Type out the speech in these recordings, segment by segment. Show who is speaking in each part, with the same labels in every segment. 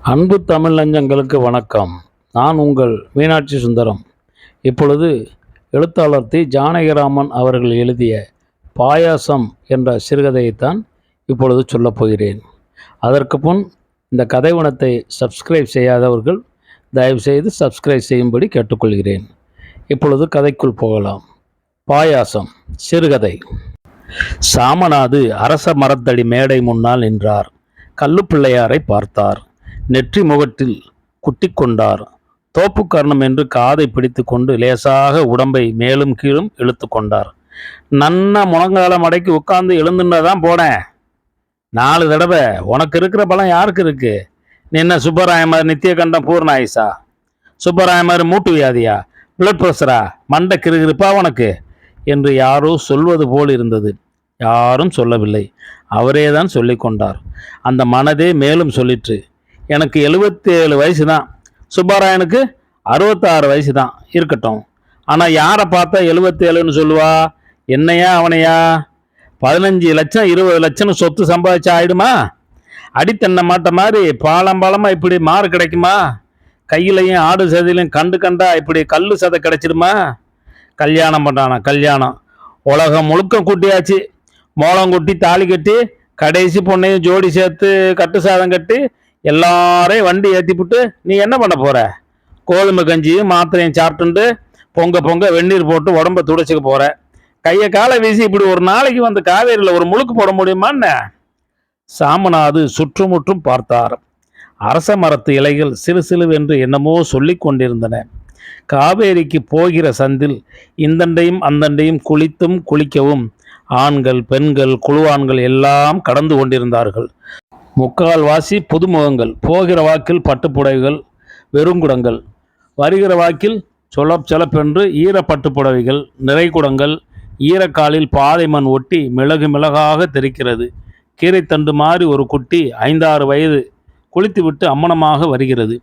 Speaker 1: அன்பு தமிழ் நஞ்சங்களுக்கு வணக்கம். நான் உங்கள் மீனாட்சி சுந்தரம். இப்பொழுது எழுத்தாளர் தி. ஜானகிராமன் அவர்கள் எழுதிய பாயாசம் என்ற சிறுகதையைத்தான் இப்பொழுது சொல்லப் போகிறேன். அதற்கு முன் இந்த கதைவனத்தை சப்ஸ்கிரைப் செய்யாதவர்கள் தயவுசெய்து சப்ஸ்கிரைப் செய்யும்படி கேட்டுக்கொள்கிறேன். இப்பொழுது கதைக்குள் போகலாம். பாயாசம் சிறுகதை. சாமநாது அரச மரத்தடி மேடை முன்னால் நின்றார். கல்லுப்பிள்ளையாரை பார்த்தார். நெற்றி முகத்தில் குட்டி கொண்டார். தோப்புக்கர்ணம் என்று காதை பிடித்து கொண்டு லேசாக உடம்பை மேலும் கீழும் இழுத்து கொண்டார். நன்னா முழங்கால மடக்கி உட்கார்ந்து எழுந்துன்னு தான் போனேன். நாலு தடவை உனக்கு இருக்கிற பலம் யாருக்கு இருக்கு? நீ என்ன சுப்பராயமார் நித்தியகண்டம் நித்திய சுப்பராயமார் பூர்ண மூட்டு வியாதியா? பிளட் ப்ரெஷரா மண்டை கிருகிருப்பா உனக்கு? என்று யாரோ சொல்வது போல் இருந்தது. யாரும் சொல்லவில்லை. அவரே தான் சொல்லி கொண்டார். அந்த மனதே மேலும் சொல்லிற்று. எனக்கு எழுபத்தேழு வயசு தான் சுப்பாராயனுக்கு அறுபத்தாறு வயசு தான் இருக்கட்டும். ஆனால் யாரை பார்த்தா எழுபத்தேழுன்னு சொல்லுவா? என்னையா அவனையா? பதினஞ்சு லட்சம் இருபது லட்சம் சொத்து சம்பாதிச்சா ஆயிடுமா? அடித்தன்னை மாட்ட மாதிரி பாலம் பாலமாக இப்படி மாறு கிடைக்குமா? கையிலையும் ஆடு சதையிலையும் கண்டு கண்டா இப்படி கல் சதை கிடைச்சிடுமா? கல்யாணம் பண்ணுறானா கல்யாணம். உலகம் முழுக்க கூட்டியாச்சு. மோளம் கொட்டி தாலி கட்டி கடைசி பொண்ணையும் ஜோடி சேர்த்து கட்டு சாதம் கட்டி எல்லாரையும் வண்டி ஏற்றி போட்டு நீ என்ன பண்ண போகிற கோதுமை கஞ்சியும் மாத்திரையும் சாப்பிட்டுண்டு பொங்க பொங்க வெந்நீர் போட்டு உடம்ப துடைச்சிக்க போகிற கையை காலை வீசி இப்படி ஒரு நாளைக்கு வந்து காவேரியில் ஒரு முழுக்கு போட முடியுமா என்ன? சாமநாது சுற்றுமுற்றும் பார்த்தார். அரச மரத்து இலைகள் சிறு சிலுவென்று என்னமோ சொல்லிக் கொண்டிருந்தன. காவேரிக்கு போகிற சந்தில் இந்தண்டையும் அந்தண்டையும் குளித்தும் குளிக்கவும் ஆண்கள் பெண்கள் குழுவான்கள் எல்லாம் கடந்து கொண்டிருந்தார்கள். முக்கால்வாசி புதுமுகங்கள் போகிற வாக்கில் பட்டுப்புடவைகள் வெறுங்குடங்கள் வருகிற வாக்கில் சொலப் சொலப்பென்று ஈரப்பட்டு புடவைகள் நிறைகுடங்கள் ஈரக்காலில் பாதை மண் ஒட்டி மிளகு மிளகாக தெரிக்கிறது. கீரைத்தண்டு மாறி ஒரு குட்டி ஐந்தாறு வயது குளித்துவிட்டு அம்மனமாக வருகிறது.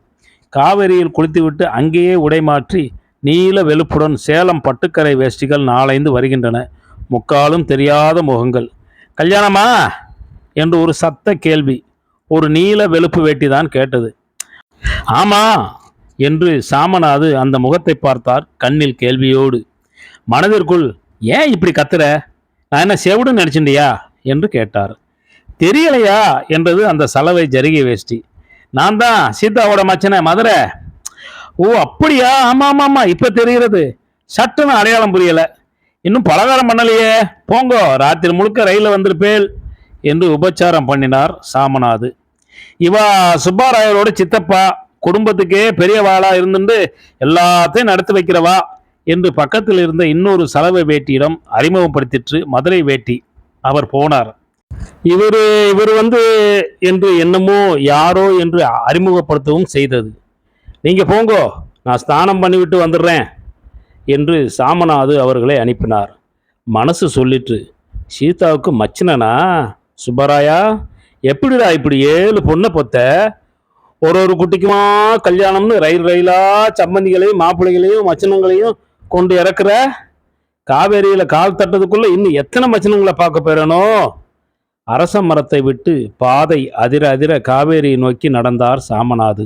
Speaker 1: காவிரியில் குளித்துவிட்டு அங்கேயே உடை மாற்றி நீல வெளுப்புடன் சேலம் பட்டுக்கரை வேஷ்டிகள் நாளைந்து வருகின்றன. முக்காலும் தெரியாத முகங்கள். கல்யாணமா? என்று ஒரு சத்த கேள்வி ஒரு நீல வெளுப்பு வேட்டி தான் கேட்டது. ஆமா என்று சாமநாது அந்த முகத்தை பார்த்தார் கண்ணில் கேள்வியோடு. மனதிற்குள் ஏன் இப்படி கத்துற? நான் என்ன செவிடுன்னு நினச்சிண்டியா என்று கேட்டார். தெரியலையா? என்றது அந்த சலவை ஜரிகை வேஷ்டி. நான் தான் சீதாவோட மச்சனை மதுரை. ஓ அப்படியா? ஆமா ஆமா ஆமா. இப்ப தெரிகிறது. சட்டுன்னு அடையாளம் புரியல. இன்னும் பலகாரம் பண்ணலையே. போங்கோ ராத்திரி முழுக்க ரயில வந்திருப்பேள் என்று உபச்சாரம் பண்ணினார் சாமநாது. இவா சுப்பாராயரோட சித்தப்பா குடும்பத்துக்கே பெரியவாளா இருந்துட்டு எல்லாத்தையும் நடத்தி வைக்கிறவா என்று பக்கத்தில் இருந்த இன்னொரு சலவை வேட்டியிடம் அறிமுகப்படுத்திற்று மதுரை வேட்டி. அவர் போனார். இவர் இவர் வந்து என்று என்னமோ யாரோ என்று அறிமுகப்படுத்தவும் செய்தது. நீங்கள் போங்கோ நான் ஸ்நானம் பண்ணிவிட்டு வந்துடுறேன் என்று சாமநாது அவர்களை அனுப்பினார். மனசு சொல்லிற்று. சீதாவுக்கு மச்சினனா? சுப்பராயா எப்படிடா இப்படி ஏழு பொண்ணை பொத்த? ஒரு ஒரு குட்டிக்குமா கல்யாணம்னு ரயில் ரயிலா சம்மந்திகளையும் மாப்பிள்ளைகளையும் மச்சினங்களையும் கொண்டு இறக்குற? காவேரியில கால் தட்டதுக்குள்ள இன்னும் எத்தனை மச்சினங்களை பார்க்க போயிடணும்? அரச மரத்தை விட்டு பாதை அதிர அதிர காவேரியை நோக்கி நடந்தார் சாமநாது.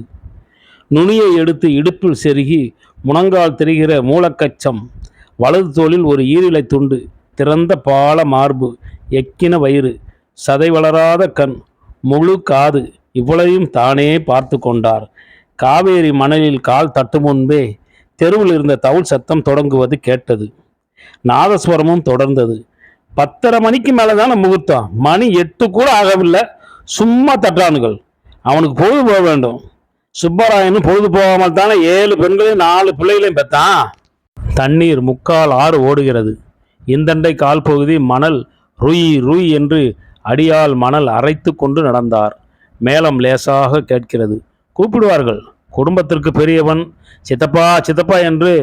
Speaker 1: நுனியை எடுத்து இடுப்பில் செருகி முணங்கால் தெரிகிற மூலக்கச்சம் வலது தோளில் ஒரு ஈரிலை துண்டு திறந்த பால மார்பு எக்கின வயிறு சதை வளராத கண் முழு காது இவ்வளவையும் தானே பார்த்து கொண்டார். காவேரி மணலில் கால் தட்டு முன்பே தெருவில் இருந்த தவுள் சத்தம் தொடங்குவது கேட்டது. நாதஸ்வரமும் தொடர்ந்தது. பத்தரை மணிக்கு மேலே தானே முகூர்த்தம் மணி எட்டு கூட ஆகவில்லை. சும்மா தட்டானுகள் அவனுக்கு பொழுது போக வேண்டும். சுப்பராயனும் பொழுது போகாமல் தானே ஏழு பெண்களையும் நாலு பிள்ளைகளையும் பெத்தான். தண்ணீர் முக்கால் ஆறு ஓடுகிறது. இந்தண்டை கால் பகுதி மணல் ருய் ருய் என்று அடியால் மணல் அரைத்து கொண்டு நடந்தார். மேளம் லேசாக கேட்கிறது. கூப்பிடுவார்கள். குடும்பத்திற்கு பெரியவன் சித்தப்பா சித்தப்பா என்று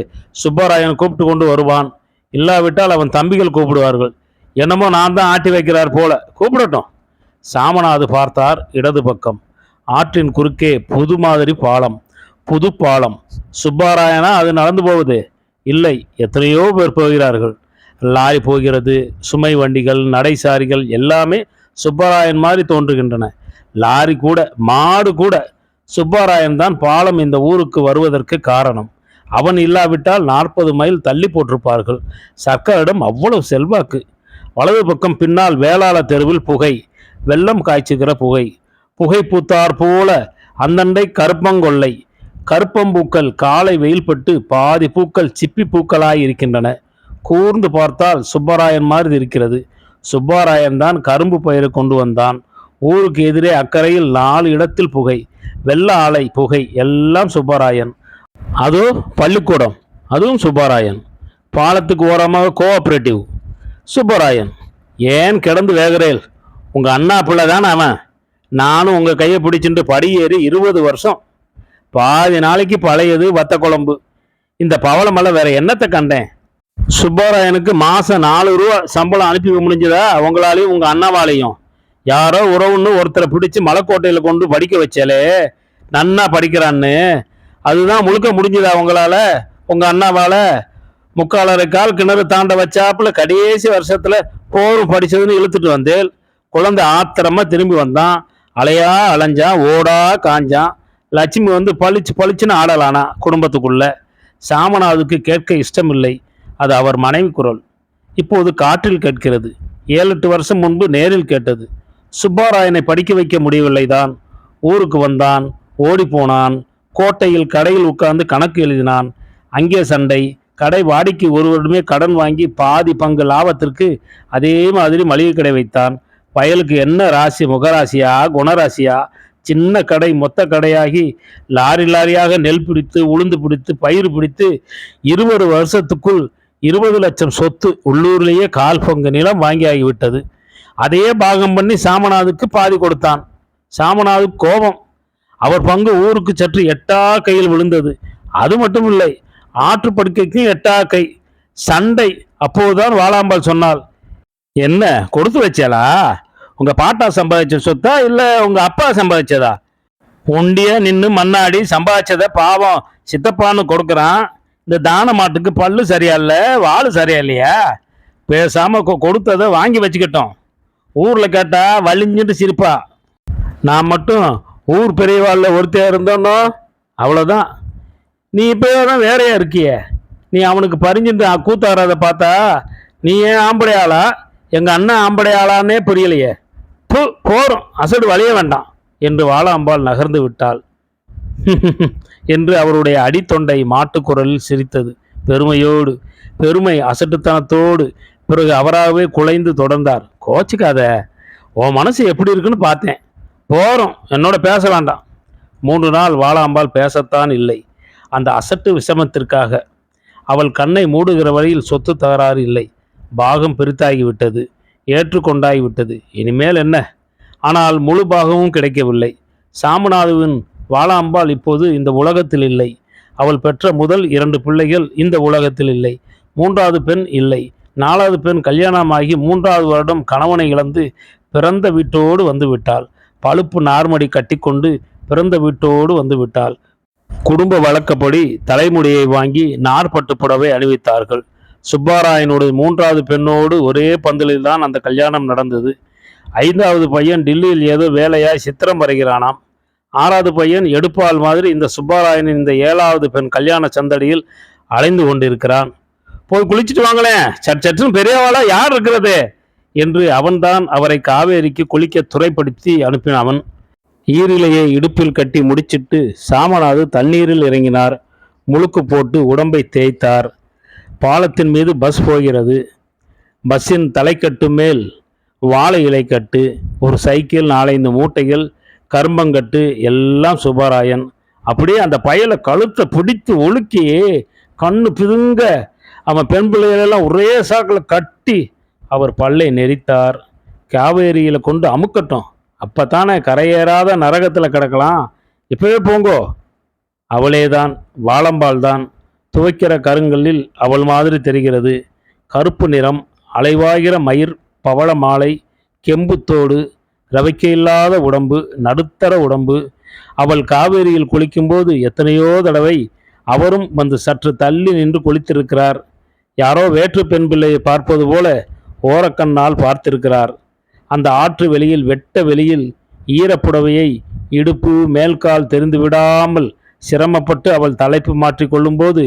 Speaker 1: சுப்பராயன் கூப்பிட்டு கொண்டு வருவான். இல்லாவிட்டால் அவன் தம்பிகள் கூப்பிடுவார்கள். என்னமோ நான் தான் ஆட்டி வைக்கிறார் போல. கூப்பிடட்டும். சாமநாது பார்த்தார் இடது பக்கம். ஆற்றின் குறுக்கே புது மாதிரி பாலம் புது பாலம். சுப்பாராயனா அது நடந்து போகுது? இல்லை. எத்தனையோ பேர் போகிறார்கள். லாரி போகிறது சுமை வண்டிகள் நடைசாரிகள் எல்லாமே சுப்பராயன் மாதிரி தோன்றுகின்றன. லாரி கூட மாடு கூட. சுப்பராயன் தான் பாலம் இந்த ஊருக்கு வருவதற்கு காரணம். அவன் இல்லாவிட்டால் நாற்பது மைல் தள்ளி போட்டிருப்பார்கள். சர்க்காரிடம் அவ்வளவு செல்வாக்கு. வலது பக்கம் பின்னால் வேளாள தெருவில் புகை. வெள்ளம் காய்ச்சுகிற புகை. புகை பூத்தார் போல அந்தண்டை கருப்பங்கொல்லை. கருப்பம்பூக்கள் காலை வெயில்பட்டு பாதி பூக்கள் சிப்பி பூக்களாய் இருக்கின்றன. கூர்ந்து பார்த்தால் சுப்பராயன் மாதிரி இருக்கிறது. சுப்பராயன் தான் கரும்பு பயிரை கொண்டு வந்தான். ஊருக்கு எதிரே அக்கறையில் நாலு இடத்தில் புகை. வெள்ள ஆலை புகை. எல்லாம் சுப்பராயன். அதோ பள்ளிக்கூடம். அதுவும் சுப்பராயன். பாலத்துக்கு ஓரமாக கோஆப்ரேட்டிவ் சுப்பராயன். ஏன் கிடந்து வேகிறேல்? உங்கள் அண்ணா பிள்ளை தானே அவன். நானும் உங்கள் கையை பிடிச்சிட்டு படியேறி இருபது வருஷம். பாதி நாளைக்கு பழையது வத்த குழம்பு. இந்த பவளமலை வேற என்னத்தை கண்டேன்? சுப்பராயனுக்கு மாதம் நாலு ரூபா சம்பளம் அனுப்பி முடிஞ்சதா? உங்களாலையும் உங்கள் அண்ணாவாலையும். யாரோ உறவுன்னு ஒருத்தரை பிடிச்சி மலைக்கோட்டையில் கொண்டு படிக்க வச்சாலே நன்னா படிக்கிறான்னு. அதுதான் முழுக்க முடிஞ்சதா உங்களால்? உங்கள் அண்ணாவால்? முக்காலரை கால் கிணறு தாண்ட வச்சாப்புல கடைசி வருஷத்துல போர் படிச்சதுன்னு இழுத்துட்டு வந்தேன் குழந்தை ஆத்திரமா திரும்பி வந்தான். அலையா அலைஞ்சான் ஓடா காஞ்சான். லட்சுமி வந்து பளிச்சு பளிச்சுன்னு ஆடலானா குடும்பத்துக்குள்ள. சாமநாதுக்கு கேட்க இஷ்டமில்லை. அது அவர் மனைவி குரல். இப்போது காற்றில் கேட்கிறது. ஏழு எட்டு வருஷம் முன்பு நேரில் கேட்டது. சுப்பாராயனை படிக்க வைக்க முடியவில்லை தான் ஊருக்கு வந்தான் ஓடி போனான் கோட்டையில் கடையில் உட்கார்ந்து கணக்கு எழுதினான். அங்கே சண்டை கடை வாடிக்கை ஒருவருமே கடன் வாங்கி பாதி பங்கு லாபத்திற்கு அதே மாதிரி மளிகை கடை வைத்தான். வயலுக்கு என்ன ராசி? முகராசியா குணராசியா சின்ன கடை மொத்த கடையாகி லாரி லாரியாக நெல் பிடித்து உளுந்து பிடித்து பயிர் பிடித்து இருபது வருஷத்துக்குள் இருபது லட்சம் சொத்து உள்ளூர்லேயே கால் பங்கு நிலம் வாங்கி ஆகிவிட்டது அதையே பாகம் பண்ணி சாமநாதுக்கு பாதி கொடுத்தான். சாமநாது கோபம். அவர் பங்கு ஊருக்கு சற்று எட்டா கையில் விழுந்தது. அது மட்டும் இல்லை ஆற்று படுக்கைக்கும் சண்டை. அப்போதுதான் வாழாம்பாள் சொன்னாள் என்ன கொடுத்து வச்சாளா? உங்க பாட்டா சம்பாதிச்ச சொத்தா இல்ல உங்க அப்பா சம்பாதிச்சதா? ஒண்டியா நின்று மண்ணாடி சம்பாதிச்சத பாவம். சித்தப்பான்னு கொடுக்குறான். இந்த தான மாட்டுக்கு பல்லு சரியா இல்ல வாள் சரியா இல்லையா? பேசாம கொ- கொடுத்ததை வாங்கி வச்சுக்கிட்டோம். ஊர்ல கேட்டா வலிஞ்சிட்டு சிரிப்பா. நான் மட்டும் ஊர் பெரியவாள்ல ஒருத்தையா இருந்தோன்னோ? அவ்வளோதான் நீ இப்போ தான் வேறையா இருக்கியே? நீ அவனுக்கு பறிஞ்சுட்டு கூத்தாடுறத பார்த்தா நீ ஏன் ஆம்படையாளா எங்கள் அண்ணன் ஆம்படையாளான்னே புரியலையே. போ போறோம். அசடு வழிய வேண்டாம் என்று வாழாம்பாள் நகர்ந்து விட்டாள். என்று அவருடைய அடித்தொண்டை மாட்டுக்குரலில் சிரித்தது. பெருமையோடு பெருமை அசட்டுத்தனத்தோடு பிறகு அவராகவே குலைந்து தொடர்ந்தார். கோச்சிக்காத. உன் மனசு எப்படி இருக்குன்னு பார்த்தேன். போகிறோம் என்னோட பேச வேண்டாம். மூன்று நாள் வாழாம்பாள் பேசத்தான் இல்லை. அந்த அசட்டு விஷமத்திற்காக. அவள் கண்ணை மூடுகிற வழியில் சொத்து தகராறு இல்லை. பாகம் பெருத்தாகிவிட்டது ஏற்றுக்கொண்டாகிவிட்டது. இனிமேல் என்ன? ஆனால் முழு பாகமும் கிடைக்கவில்லை. சாமநாதுவின் வாழாம்பாள் இப்போது இந்த உலகத்தில் இல்லை. அவள் பெற்ற முதல் இரண்டு பிள்ளைகள் இந்த உலகத்தில் இல்லை. மூன்றாவது பெண் இல்லை. நாலாவது பெண் கல்யாணமாகி மூன்றாவது வருடம் கணவனை இழந்து பிறந்த வீட்டோடு வந்து விட்டாள் பழுப்பு நார்மடி கட்டிக்கொண்டு பிறந்த வீட்டோடு வந்து விட்டாள் குடும்ப வழக்கப்படி தலைமுடியை வாங்கி நார்பட்டு புடவை அணிவித்தார்கள். சுப்பாராயனுடைய மூன்றாவது பெண்ணோடு ஒரே பந்தலில் தான் அந்த கல்யாணம் நடந்தது. ஐந்தாவது பையன் டில்லியில் ஏதோ வேலையாய் சித்திரம் வரைகிறானாம். ஆறாவது பையன் எடுப்பால் மாதிரி இந்த சுப்பாராயனின் இந்த ஏழாவது பெண் கல்யாண சந்தடியில் அலைந்து கொண்டிருக்கிறான். போய் குளிச்சுட்டு வாங்களேன். சட் சட்டுன்னு பெரியவாளா யார் இருக்கிறது? என்று அவன்தான் அவரை காவேரிக்கு குளிக்க துறைப்படுத்தி அனுப்பினவன் ஈரிலையை இடுப்பில் கட்டி முடிச்சிட்டு சாமநாது தண்ணீரில் இறங்கினார். முழுக்கு போட்டு உடம்பை தேய்த்தார். பாலத்தின் மீது பஸ் போகிறது. பஸ்ஸின் தலைக்கட்டு மேல் வாழை இலை கட்டு ஒரு சைக்கிள் நாலைந்து மூட்டைகள் கரும்பங்கட்டு எல்லாம் சுப்பராயன். அப்படியே அந்த பயலை கழுத்தை பிடித்து ஒழுக்கி கண்ணு பிதுங்க அவன் பெண் பிள்ளைகளெல்லாம் ஒரே சாக்கில் கட்டி அவர் பல்லை நெரித்தார். காவேரியில் கொண்டு அமுக்கட்டும். அப்பத்தானே கரையேறாத நரகத்தில் கிடக்கலாம்? இப்பவே போங்கோ. அவளேதான் வாழம்பாள்தான் துவைக்கிற கருங்கல்லில் அவள் மாதிரி தெரிகிறது. கருப்பு நிறம் அலைவாகிற மயிர் பவள மாலை கெம்புத்தோடு ரவிக்கையில்லாத உடம்பு நடுத்தர உடம்பு. அவள் காவேரியில் குளிக்கும்போது எத்தனையோ தடவை அவரும் வந்து சற்று தள்ளி நின்று குளித்திருக்கிறார். யாரோ வேற்று பெண் பிள்ளையை பார்ப்பது போல ஓரக்கண்ணால் பார்த்திருக்கிறார். அந்த ஆற்று வெளியில் வெட்ட வெளியில் ஈரப்புடவையை இடுப்பு மேல்கால் தெரிந்து விடாமல் சிரமப்பட்டு அவள் தலைப்பு மாற்றிக்கொள்ளும்போது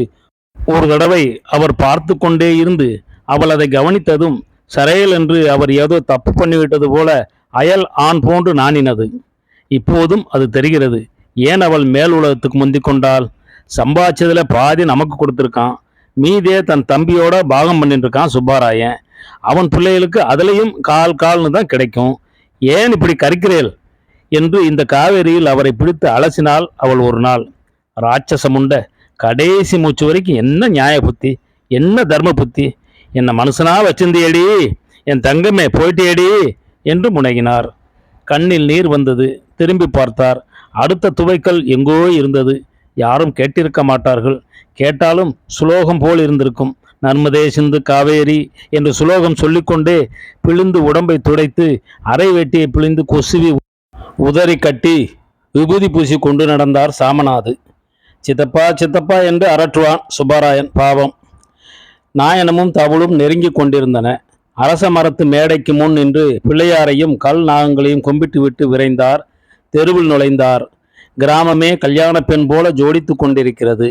Speaker 1: ஒரு தடவை அவர் பார்த்து கொண்டே இருந்து அவள் அதை கவனித்ததும் சரையல் என்று அவர் ஏதோ தப்பு பண்ணிவிட்டது போல அயல் ஆண் போன்று நாணினது. இப்போதும் அது தெரிகிறது. ஏன் அவள் மேல் உலகத்துக்கு முந்திக் கொண்டாள்? சம்பாதிச்சதில் பாதி நமக்கு கொடுத்துருக்கான். மீதே தன் தம்பியோட பாகம் பண்ணிட்டு இருக்கான் சுப்பாராயன். அவன் பிள்ளைகளுக்கு அதுலயும் கால் கால்னு தான் கிடைக்கும். ஏன் இப்படி கறிக்கிறேள் என்று இந்த காவேரியில் அவரை பிடித்து அலசினாள் அவள் ஒரு நாள். ராட்சசமுண்ட கடைசி மூச்சு வரைக்கும் என்ன நியாய புத்தி என்ன தர்ம புத்தி? என்னை மனுஷனா வச்சிருந்தியடி? என் தங்கமே போயிட்டேடி என்று முனகினார். கண்ணில் நீர் வந்தது. திரும்பி பார்த்தார். அடுத்த துவைக்கல் எங்கோ இருந்தது. யாரும் கேட்டிருக்க மாட்டார்கள். கேட்டாலும் சுலோகம் போல் இருந்திருக்கும். நர்மதே சிந்து காவேரி என்று சுலோகம் சொல்லிக்கொண்டே பிழிந்து உடம்பை துடைத்து அரை வெட்டியை பிழிந்து கொசுவி உதறி கட்டி விபூதி பூசி கொண்டு நடந்தார் சாமநாது. சித்தப்பா சித்தப்பா என்று அரற்றுவான் சுப்பராயன் பாவம். நாயனமும் தவளும் நெருங்கிக் கொண்டிருந்தன. அரச மரத்து மேடைக்கு முன் நின்று பிள்ளையாரையும் கல் நாகங்களையும் கும்பிட்டு விட்டு விரைந்தார். தெருவில் நுழைந்தார். கிராமமே கல்யாண பெண் போல ஜோடித்து கொண்டிருக்கிறது.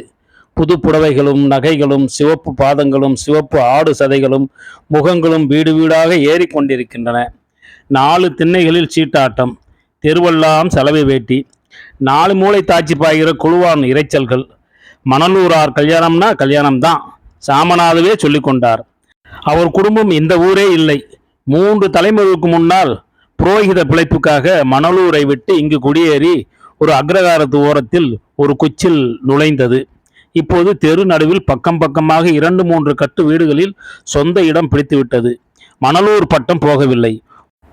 Speaker 1: புது புடவைகளும் நகைகளும் சிவப்பு பாதங்களும் சிவப்பு ஆடு சதைகளும் முகங்களும் வீடு வீடாக ஏறிக்கொண்டிருக்கின்றன நாலு திண்ணைகளில் சீட்டாட்டம் தெருவெல்லாம் செலவை வேட்டி நாலு மூளை தாச்சி பாய்கிற குழுவான் இரைச்சல்கள். மணலூரார் கல்யாணம்னா கல்யாணம்தான் சாமநாதவே சொல்லி கொண்டார். அவர் குடும்பம் இந்த ஊரே இல்லை. மூன்று தலைமுறைக்கு முன்னால் புரோகித பிழைப்புக்காக மணலூரை விட்டு இங்கு குடியேறி ஒரு அக்ரகாரத்து ஓரத்தில் ஒரு குச்சில் நுழைந்தது. இப்போது தெரு நடுவில் பக்கம் பக்கமாக இரண்டு மூன்று கட்டு வீடுகளில் சொந்த இடம் பிடித்துவிட்டது. மணலூர் பட்டம் போகவில்லை.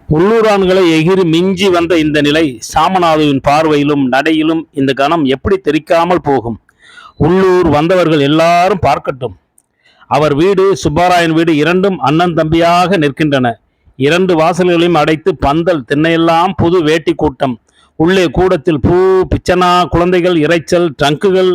Speaker 1: உள்ளூரான்களை எகிரி மிஞ்சி வந்த இந்த நிலை சாமநாதுவின் பார்வையிலும் நடையிலும் இந்த கணம் எப்படி தெரிக்காமல் போகும்? உள்ளூர் வந்தவர்கள் எல்லாரும் பார்க்கட்டும். அவர் வீடு சுப்பாராயன் வீடு இரண்டும் அண்ணன் தம்பியாக நிற்கின்றன. இரண்டு வாசல்களையும் அடைத்து பந்தல் திண்ணையெல்லாம் புது வேட்டி கூட்டம். உள்ளே கூடத்தில் பூ பிச்சனா குழந்தைகள் இரைச்சல் ட்ரங்குகள்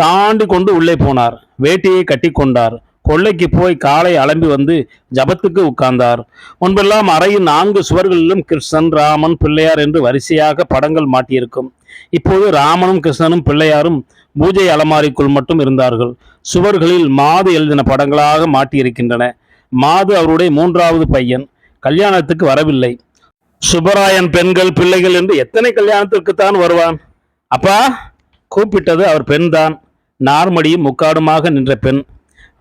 Speaker 1: தாண்டி கொண்டு உள்ளே போனார். வேட்டியை கட்டி கொண்டார் கொள்ளைக்கு போய் காலை அலம்பி வந்து ஜபத்துக்கு உட்கார்ந்தார். முன்பெல்லாம் அறையின் நான்கு சுவர்களிலும் கிருஷ்ணன் ராமன் பிள்ளையார் என்று வரிசையாக படங்கள் மாட்டியிருக்கும். இப்போது ராமனும் கிருஷ்ணனும் பிள்ளையாரும் பூஜை அலமாரிக்குள் மட்டும் இருந்தார்கள். சுவர்களில் மாது எழுதின படங்களாக மாட்டியிருக்கின்றன. மாது அவருடைய மூன்றாவது பையன். கல்யாணத்துக்கு வரவில்லை. சுப்பராயன் பெண்கள் பிள்ளைகள் என்று எத்தனை கல்யாணத்திற்குத்தான் வருவான்? அப்பா கூப்பிட்டது அவர் பெண்தான். நார்மடியும் முக்காடுமாக நின்ற பெண்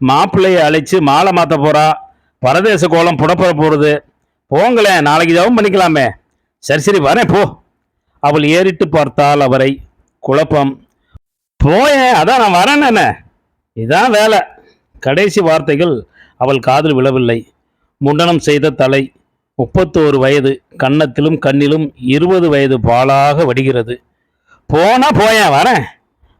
Speaker 1: மாப்பிள்ளையை அழைச்சி மாலை மாற்ற போறா பரதேச கோலம் புடப்பட போகிறது போங்களேன் நாளைக்கு ஜெபம் பண்ணிக்கலாமே சரி சரி வரேன் போ. அவள் ஏறிட்டு பார்த்தாள் அவரை குழப்பம். போயேன் அதான் நான் வரேன் என்ன இதான் வேலை. கடைசி வார்த்தைகள் அவள் காதில் விழவில்லை. முண்டனம் செய்த தலை முப்பத்தோரு வயது கன்னத்திலும் கண்ணிலும் இருபது வயது பாலாக வடிகிறது. போனா போயேன் வரேன்.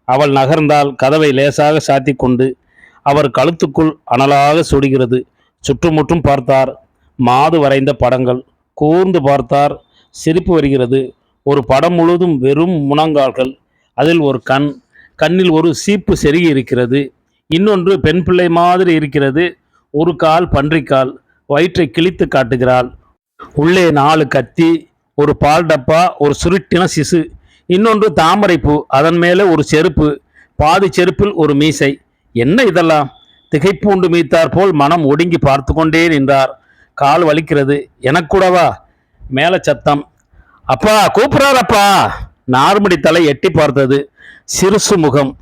Speaker 1: அவள் நகர்ந்தால் கதவை லேசாக சாத்திக் கொண்டு அவர் கழுத்துக்குள் அனலாக சுடுகிறது. சுற்றுமுற்றும் பார்த்தார். மாது வரைந்த படங்கள். கூர்ந்து பார்த்தார். சிரிப்பு வருகிறது. ஒரு படம் முழுவதும் வெறும் முனங்கால்கள். அதில் ஒரு கண். கண்ணில் ஒரு சீப்பு செருகி இருக்கிறது. இன்னொன்று பெண் பிள்ளை மாதிரி இருக்கிறது. ஒரு கால் பன்றிக்கால். வயிற்றை கிழித்து காட்டுகிறாள். உள்ளே நாலு கத்தி. ஒரு பால் டப்பா. ஒரு சுருட்டின சிசு. இன்னொன்று தாமரைப்பூ அதன் மேலே ஒரு செருப்பு பாதி செருப்பில் ஒரு மீசை. என்ன இதெல்லாம்? திகைப்பூண்டு மீத்தார் போல் மனம் ஒடுங்கி பார்த்து கொண்டே நின்றார். கால் வலிக்கிறது. எனக்கூடவா? மேல சத்தம். அப்பா கூப்பிடுறாரப்பா. நார்மடி தலை எட்டி பார்த்தது. சிறுசு முகம்.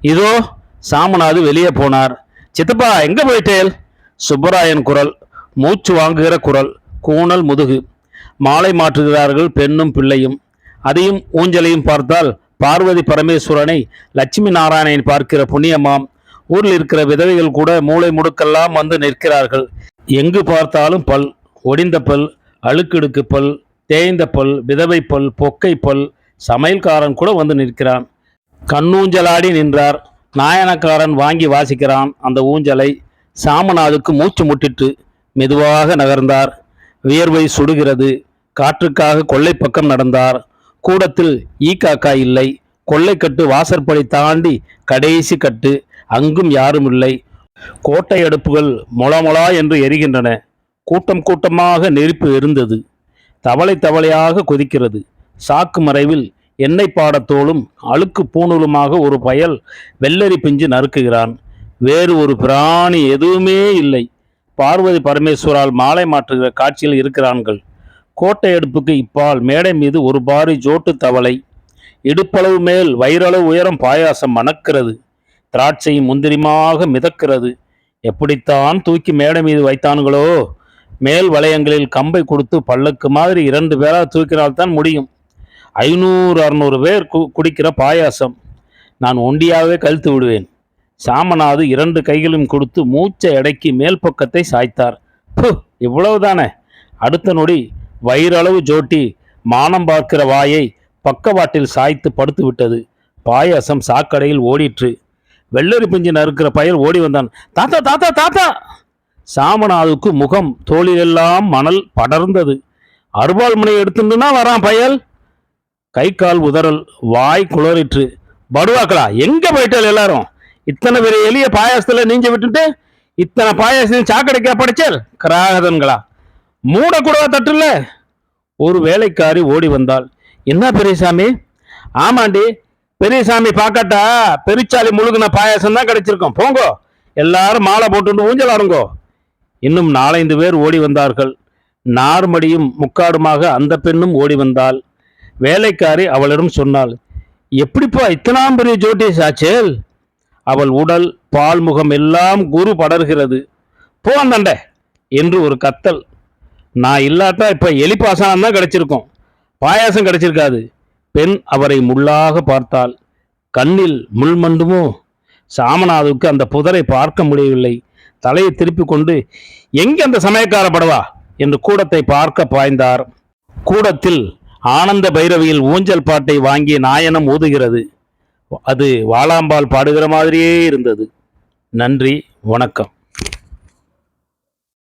Speaker 1: இதோ சாமநாது வெளியே போனார். சித்தப்பா எங்க போயிட்டேல்? சுப்பராயன் குரல். மூச்சு வாங்குகிற குரல். கூணல் முதுகு. மாலை மாற்றுகிறார்கள் பெண்ணும் பிள்ளையும். அதையும் ஊஞ்சலையும் பார்த்தால் பார்வதி பரமேஸ்வரனை லட்சுமி நாராயணன் பார்க்கிற புண்ணியமாம். ஊரில் இருக்கிற விதவைகள் கூட மூளை முடுக்கெல்லாம் வந்து நிற்கிறார்கள். எங்கு பார்த்தாலும் பல் ஒடிந்த பல் அழுக்கிடுக்கு பல் தேய்ந்த பல் விதவை பல் பொக்கை பல் சமையல்காரன் கூட வந்து நிற்கிறான். கண்ணூஞ்சலாடி நின்றார். நாயனக்காரன் வாங்கி வாசிக்கிறான் அந்த ஊஞ்சலை. சாமநாதுக்கு மூச்சு முட்டிட்டு மெதுவாக நகர்ந்தார். வியர்வை சுடுகிறது. காற்றுக்காக கொள்ளை பக்கம் நடந்தார். கூடத்தில் ஈ காக்கா இல்லை. கொள்ளைக்கட்டு வாசற்படி தாண்டி கடைசி கட்டு. அங்கும் யாரும் இல்லை. கோட்டை அடுப்புகள் மொளமொளா என்று எரிகின்றன. கூட்டம் கூட்டமாக நெருப்பு எரிந்தது தவளை தவளையாக கொதிக்கிறது. சாக்கு மறைவில் எண்ணெய் பாடத்தோளும் அழுக்கு பூணூலுமாக ஒரு பயல் வெள்ளரி பிஞ்சு நறுக்குகிறான். வேறு ஒரு பிராணி எதுவுமே இல்லை. பார்வதி பரமேஸ்வரால் மாலை மாற்றுகிற காட்சியில் இருக்கிறான்கள். கோட்டை அடுப்புக்கு இப்பால் மேடை மீது ஒரு பாரி ஜோட்டு தவளை. இடுப்பளவு மேல் வயிறளவு உயரம் பாயாசம் மணக்கிறது. திராட்சையும் முந்திரிமாக மிதக்கிறது. எப்படித்தான் தூக்கி மேடை மீது வைத்தானுங்களோ? மேல் வளையங்களில் கம்பை கொடுத்து பல்லக்கு மாதிரி இரண்டு பேராக தூக்கினால்தான் முடியும். ஐநூறு அறுநூறு பேர் கு குடிக்கிற பாயாசம். நான் ஒண்டியாகவே கழுத்து விடுவேன். சாமநாது இரண்டு கைகளும் கொடுத்து மூச்சை அடக்கி மேல் பக்கத்தை சாய்த்தார். பு இவ்வளவுதானே? அடுத்த நொடி வயிறளவு ஜோட்டி மானம் பார்க்கிற வாயை பக்கவாட்டில் சாய்த்து படுத்து விட்டது பாயாசம் சாக்கடையில் ஓடிற்று. வெள்ளரி பிஞ்சு நறுக்கிற பயல் ஓடி வந்தான். தாத்தா தாத்தா தாத்தா! சாமநாதுக்கு முகம் தோளிலெல்லாம் மணல் படர்ந்தது. அருவாள் முனை எடுத்துட்டுனா வரான் பயல். கை கால் உதறல் வாய் குளறிற்று. படுவாக்களா எங்க போயிட்டால் எல்லாரும்? இத்தனை பெரிய எளிய பாயாசத்தில் நீஞ்ச விட்டுட்டு இத்தனை பாயாசத்தையும் சாக்கடைக்கா படிச்சல் கிராகதன்களா? மூடக்கூடவா தட்டுல? ஒரு வேலைக்காரி ஓடி வந்தாள் என்ன பெரியசாமி? ஆமாண்டி பெரியசாமி பார்க்கட்டா பெருச்சாலி முழுகுன பாயாசம் தான் கிடைச்சிருக்கோம். போங்கோ எல்லாரும் மாலை போட்டு ஊஞ்சல் ஆடுங்கோ. இன்னும் நாலைந்து பேர் ஓடி வந்தார்கள். நார்மடியும் முக்காடுமாக அந்த பெண்ணும் ஓடி வந்தாள். வேலைக்காரி அவளிடம் சொன்னாள் எப்படிப்பா இத்தனாம் பெரிய ஜோட்டிஸ் ஆச்சேல்? அவள் உடல் பால் முகம் எல்லாம் குரு படர்கிறது. போ என்று ஒரு கத்தல் நான் இல்லாட்டா இப்போ எலி பாசனம் தான் கிடச்சிருக்கோம். பாயாசம் கிடச்சிருக்காது. பெண் அவரை முள்ளாக பார்த்தால் கண்ணில் முள் மண்டுமோ? சாமநாதுக்கு அந்த புதரை பார்க்க முடியவில்லை. தலையை திருப்பி கொண்டு எங்கே அந்த சமயக்கார படவா? என்று கூடத்தை பார்க்க பாய்ந்தார். கூடத்தில் ஆனந்த பைரவியில் ஊஞ்சல் பாட்டை வாங்கி நாயனம் ஊதுகிறது. அது வாளாம்பால் பாடுகிற மாதிரியே இருந்தது. நன்றி வணக்கம்.